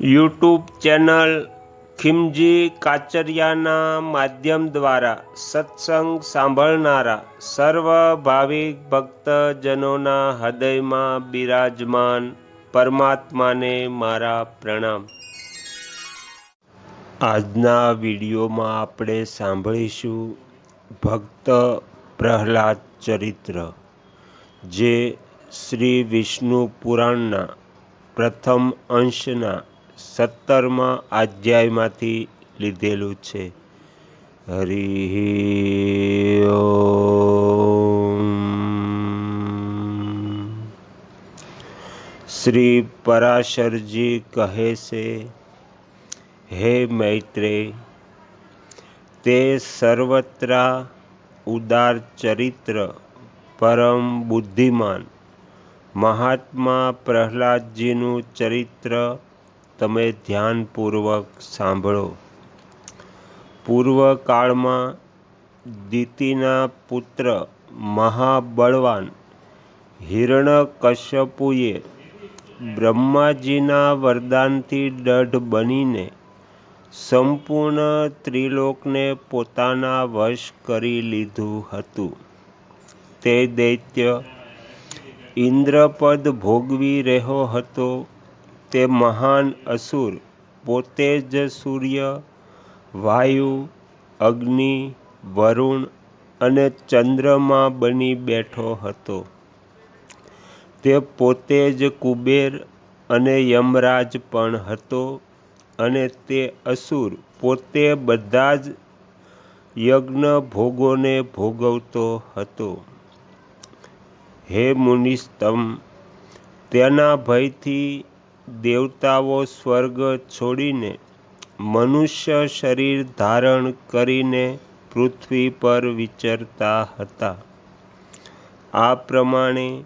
YouTube channel ખિમજી કાચરિયાના માધ્યમ દ્વારા સત્સંગ સાંભળનારા સર્વ ભાવિક ભક્તજનોના હૃદયમાં બિરાજમાન પરમાત્માને મારા પ્રણામ. આજના વિડીયોમાં આપણે સાંભળીશું ભક્ત પ્રહલાદ ચરિત્ર, જે શ્રી વિષ્ણુ પુરાણના પ્રથમ અંશના સત્તરમા અધ્યાયમાંથી લીધેલું છે. હરિ શ્રી પરાશરજી કહે છે, હે મૈત્રે, તે સર્વત્રા ઉદાર ચરિત્ર, પરમ બુદ્ધિમાન, મહાત્મા પ્રહલાદજીનું ચરિત્ર તમે ધ્યાનપૂર્વક સાંભળો. પૂર્વકાળમાં દિતિના પુત્ર મહાબળવાન હિરણ્યકશ્યપુએ બ્રહ્માજીના વરદાનથી દઢ બનીને સંપૂર્ણ ત્રિલોકને પોતાના વશ કરી લીધું હતું. તે દૈત્ય ઇન્દ્રપદ ભોગવી રહ્યો હતો. તે મહાન અસુર, પોતે જ સૂર્ય, વાયુ, અગ્નિ, વરુણ અને ચંદ્રમાં બની બેઠો હતો. તે પોતે જ કુબેર અને યમરાજ પણ હતો અને તે અસુર પોતે બધા જ યજ્ઞ ભોગોને ભોગવતો હતો. હે મુનિસ્તમ તેના ભયથી દેવતાઓ સ્વર્ગ છોડીને, મનુષ્ય શરીર ધારણ કરીને પૃથ્વી પર વિચરતા હતા. આ પ્રમાણે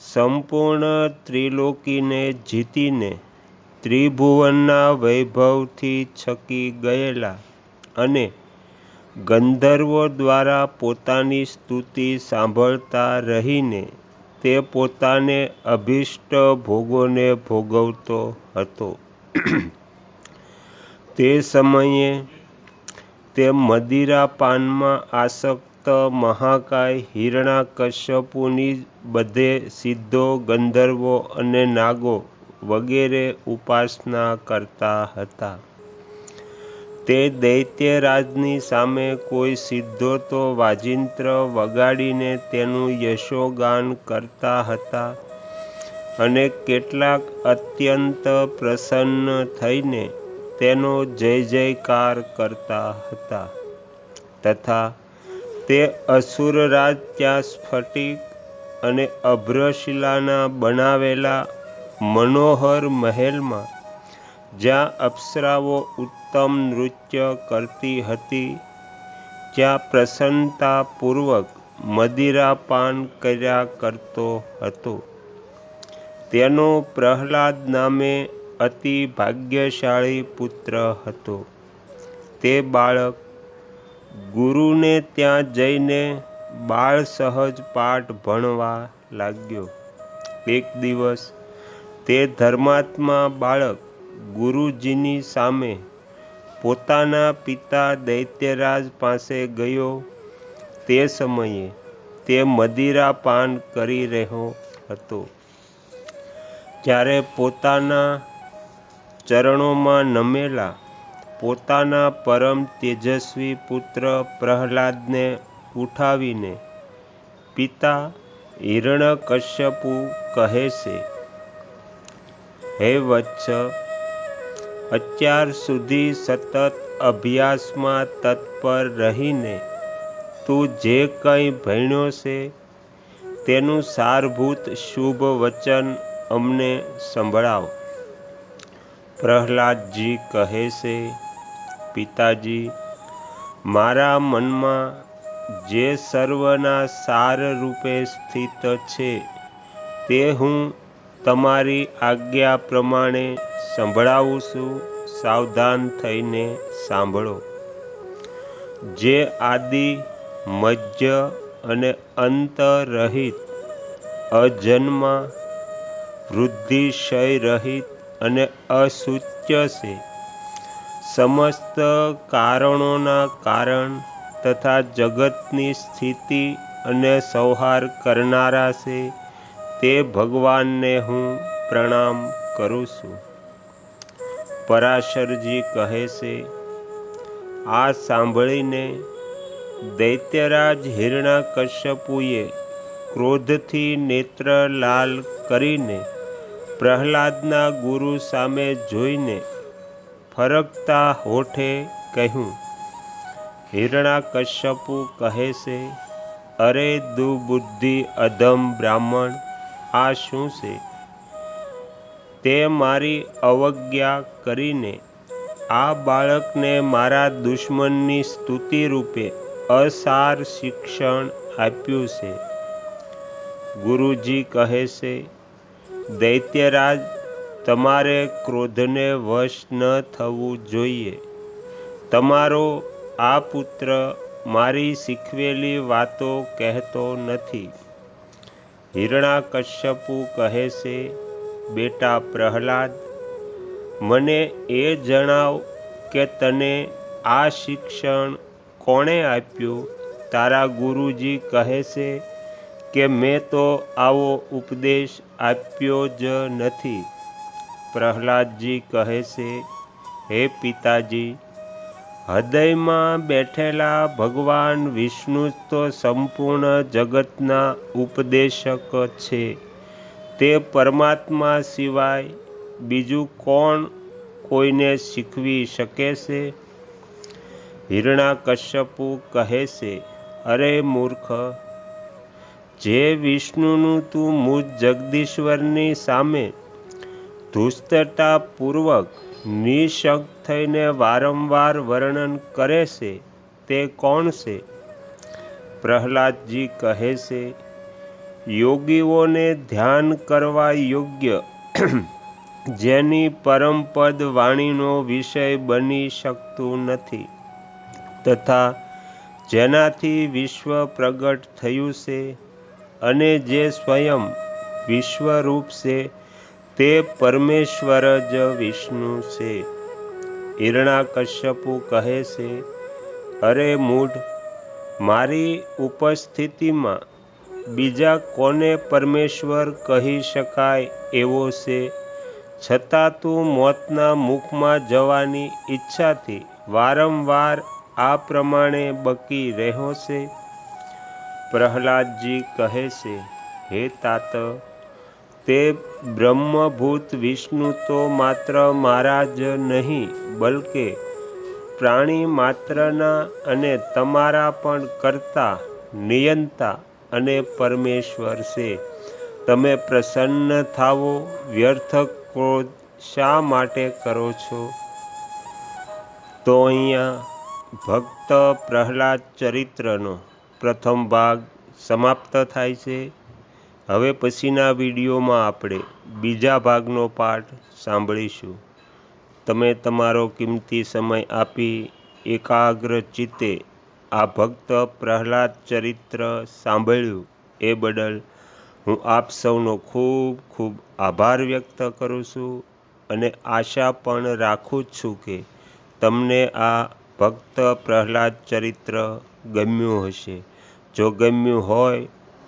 સંપૂર્ણ ત્રિલોકીને જીતીને ત્રિભુવનના વૈભવથી છકી ગયેલા અને ગંધર્વો દ્વારા પોતાની સ્તુતિ સાંભળતા રહીને તે પોતાને અભિષ્ટ ભોગોને ભોગવતો હતો. તે સમયે તે મદિરાપાનમાં આસક્ત મહાકાય હિરણાકશ્યપુની બધે સિદ્ધો ગંધર્વો અને નાગો વગેરે ઉપાસના કરતા હતા. તે દૈત્યરાજની સામે કોઈ સિદ્ધો તો વાજિંત્ર વગાડીને તેનું યશોગાન કરતા હતા. અને કેટલાક અત્યંત પ્રસન્ન થઈને તેનો જય જયકાર કરતા હતા. તથા તે અસુરરાજ ત્યાં સ્ફટિક અને અભ્રશિલાના બનાવેલા મનોહર મહેલમાં જ્યાં અપ્સરાઓ ઉત્તમ નૃત્ય કરતી હતી, જ્યાં પ્રસન્નતાપૂર્વક મદિરાપાન કર્યા કરતો હતો. તેનો પ્રહલાદ નામે અતિ ભાગ્યશાળી પુત્ર હતો. તે બાળક ગુરુને ત્યાં જઈને બાળ સહજ પાઠ ભણવા લાગ્યો. એક દિવસ તે ધર્માત્મા બાળક ગુરુજીની સામે પોતાના પિતા દૈત્યરાજ પાસે ગયો. તે સમયે તે મદિરા પાન કરી રહ્યો હતો. ત્યારે પોતાના ચરણોમાં નમેલા પોતાના પરમ તેજસ્વી પુત્ર પ્રહલાદને ઉઠાવીને પિતા હિરણકશ્યપુ કહે છે, હે વત્સ અત્યાર સુધી સતત અભ્યાસમાં તત્પર રહીને તું જે કંઈ ભણ્યો છે, તેનું સારભૂત શુભ વચન અમને સંભળાવ. પ્રહલાદજી કહે છે, પિતાજી, મારા મનમાં જે સર્વના સાર રૂપે સ્થિત છે, તે હું તમારી આજ્ઞા પ્રમાણે સંભળાવું છું, સાવધાન થઈને સાંભળો. જે આદિ, મજ્જ અને અંતરહિત, અજન્મ અજન્મા વૃદ્ધિ રહિત અને અસૂચ્ય છે. સમસ્ત કારણોના કારણ તથા જગતની સ્થિતિ અને સંહાર કરનારા છે. તે ભગવાનને હું પ્રણામ કરું છું. પરાશરજી કહે છે, આ સાંભળીને દૈત્યરાજ હિરણાકશ્યપુએ ક્રોધથી નેત્ર લાલ કરીને પ્રહલાદના ગુરુ સામે જોઈને ફરકતા હોઠે કહ્યું, હિરણાકશ્યપુ કહે છે, અરે દુબુદ્ધિ અધમ બ્રાહ્મણ આ શું છે? તે મારી અવજ્ઞા કરીને આ બાળકને મારા દુશ્મનની સ્તુતિ રૂપે અસાર શિક્ષણ આપ્યું છે. ગુરુજી કહે છે, દૈત્યરાજ, તમારે ક્રોધને વશ ન થવું જોઈએ. તમારો આ પુત્ર મારી શીખવેલી વાતો કહેતો નથી. હિરણાકશ્યપુ કહે છે, બેટા પ્રહલાદ, મને એ જણાવ કે તને આ શિક્ષણ કોણે આપ્યું? તારા ગુરુજી કહે છે કે, મેં તો આવો ઉપદેશ આપ્યો જ નથી. પ્રહલાદજી કહે છે, હે પિતાજી હૃદયમાં બેઠેલા ભગવાન વિષ્ણુ તો સંપૂર્ણ જગતના ઉપદેશક છે. તે પરમાત્મા સિવાય બીજું કોણ કોઈને શીખવી શકે છે? હિરણાકશ્યપુ કહે છે, અરે મૂર્ખ, જે વિષ્ણુનું તું મૂજ જગદીશ્વરની સામે ધૂસ્તતાપૂર્વક નિશંક થઈને વારંવાર વર્ણન કરે છે, તે કોણ છે? પ્રહલાદજી કહે છે, યોગીઓને ધ્યાન કરવા યોગ્ય જેની પરમપદ વાણીનો વિષય બની શકતું નથી તથા જેનાથી વિશ્વ પ્રગટ થયું છે અને જે સ્વયં વિશ્વરૂપ છે તે પરમેશ્વર જ વિષ્ણુ છે. હિરણાકશ્યપુ કહે છે, અરે મૂઢ, મારી ઉપસ્થિતિમાં બીજા કોને પરમેશ્વર કહી શકાય એવો છે? છતાં તું મોતના મુખમાં જવાની ઈચ્છાથી વારંવાર આ પ્રમાણે બકી રહ્યો છે. પ્રહલાદજી કહે છે, હે તાત તે બ્રહ્મભૂત વિષ્ણુ તો માત્ર મારા જ નહીં, બલકે પ્રાણી માત્રના અને તમારા પણ કરતા નિયંતા અને પરમેશ્વર છે. તમે પ્રસન્ન થાવો, વ્યર્થ ક્રોધ શા માટે કરો છો? તો અહીંયા ભક્ત પ્રહલાદ ચરિત્રનો પ્રથમ ભાગ સમાપ્ત થાય છે. હવે પછીના વિડીયોમાં આપણે બીજા ભાગનો પાઠ સાંભળીશું. તમે તમારો કિંમતી સમય આપી એકાગ્ર ચિત્તે આ ભક્ત પ્રહલાદ ચરિત્ર સાંભળ્યું એ બદલ હું આપ સૌનો ખૂબ ખૂબ આભાર વ્યક્ત કરું છું અને આશા પણ રાખું જ છું કે તમને આ ભક્ત પ્રહલાદ ચરિત્ર ગમ્યું હશે. જો ગમ્યું હોય